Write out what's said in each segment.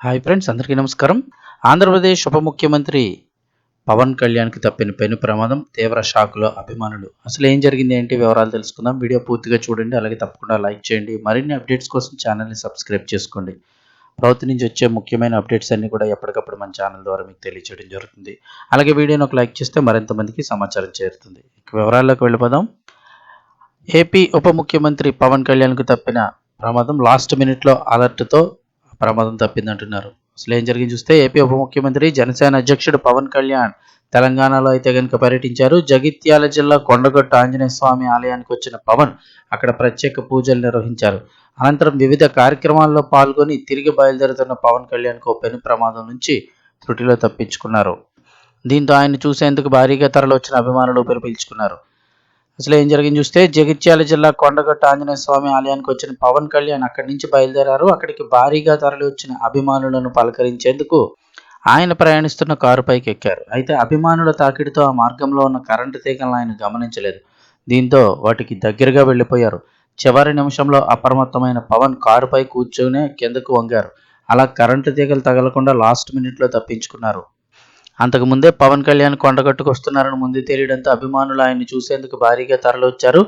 Hi friends అందరికీ నమస్కారం. ఆంధ్రప్రదేశ్ ఉప ముఖ్యమంత్రి పవన్ కళ్యాణ్కి తప్పిన పెను ప్రమాదం తీవ్ర షాక్లో అభిమానులు. అసలు ఏం జరిగింది ఏంటి వివరాలు తెలుసుకుందాం. వీడియో పూర్తిగా చూడండి అలాగే తప్పకుండా లైక్ చేయండి. మరిన్ని అప్డేట్స్ కోసం ఛానల్ని సబ్స్క్రైబ్ చేసుకోండి. ప్రభుత్వం నుంచి వచ్చే ముఖ్యమైన అప్డేట్స్ అన్నీ కూడా ఎప్పటికప్పుడు మన ఛానల్ ద్వారా మీకు తెలియజేయడం జరుగుతుంది. అలాగే వీడియోని ఒక లైక్ చేస్తే మరింత మందికి సమాచారం చేరుతుంది. ఇక వివరాల్లోకి వెళ్ళిపోదాం. ఏపీ ఉప ముఖ్యమంత్రి పవన్ కళ్యాణ్కు తప్పిన ప్రమాదం లాస్ట్ మినిట్లో అలర్ట్తో ప్రమాదం తప్పిందంటున్నారు. అసలు ఏం జరిగింది చూస్తే ఏపీ ఉప ముఖ్యమంత్రి జనసేన అధ్యక్షుడు పవన్ కళ్యాణ్ తెలంగాణలో అయితే కనుక పర్యటించారు. జగిత్యాల జిల్లా కొండగట్టు ఆంజనేయ స్వామి ఆలయానికి వచ్చిన పవన్ అక్కడ ప్రత్యేక పూజలు నిర్వహించారు. అనంతరం వివిధ కార్యక్రమాల్లో పాల్గొని తిరిగి బయలుదేరుతున్న పవన్ కళ్యాణ్కు పెను ప్రమాదం నుంచి త్రుటిలో తప్పించుకున్నారు. దీంతో ఆయన చూసేందుకు భారీగా తరలివచ్చిన అభిమానులు ఊపిరి పీల్చుకున్నారు. అసలు ఏం జరిగింది చూస్తే జగిత్యాల జిల్లా కొండగట్టు ఆంజనేయ స్వామి ఆలయానికి వచ్చిన పవన్ కళ్యాణ్ అక్కడి నుంచి బయలుదేరారు. అక్కడికి భారీగా తరలి వచ్చిన అభిమానులను పలకరించేందుకు ఆయన ప్రయాణిస్తున్న కారుపైకి ఎక్కారు. అయితే అభిమానుల తాకిడితో ఆ మార్గంలో ఉన్న కరెంటు తీగలను ఆయన గమనించలేదు. దీంతో వాటికి దగ్గరగా వెళ్ళిపోయారు. చివరి నిమిషంలో అప్రమత్తమైన పవన్ కారుపై కూర్చొనే కిందకు వంగారు. అలా కరెంటు తీగలు తగలకుండా లాస్ట్ మినిట్లో తప్పించుకున్నారు. అంతకుముందే పవన్ కళ్యాణ్ కొండగట్టుకు వస్తున్నారని ముందు తెలియడంతో అభిమానులు ఆయన్ని చూసేందుకు భారీగా తరలొచ్చారు.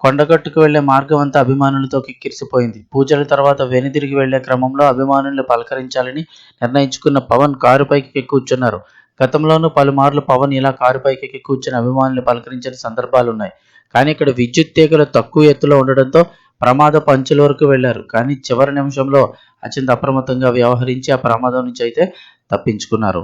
కొండగట్టుకు వెళ్ళే మార్గం అంతా అభిమానులతో కిక్కిరిసిపోయింది. పూజల తర్వాత వెనుదిరిగి వెళ్ళే క్రమంలో అభిమానుల్ని పలకరించాలని నిర్ణయించుకున్న పవన్ కారుపైకి ఎక్కి కూర్చున్నారు గతంలోనూ పలుమార్లు పవన్ ఇలా కారుపైకి ఎక్కి కూర్చుని అభిమానుల్ని పలకరించిన సందర్భాలు ఉన్నాయి కానీ ఇక్కడ విద్యుత్ తీగలు తక్కువ ఎత్తులో ఉండడంతో ప్రమాద పంచుల వరకు వెళ్ళారు. కానీ చివరి నిమిషంలో అత్యంత అప్రమత్తంగా వ్యవహరించి ఆ ప్రమాదం నుంచి అయితే తప్పించుకున్నారు.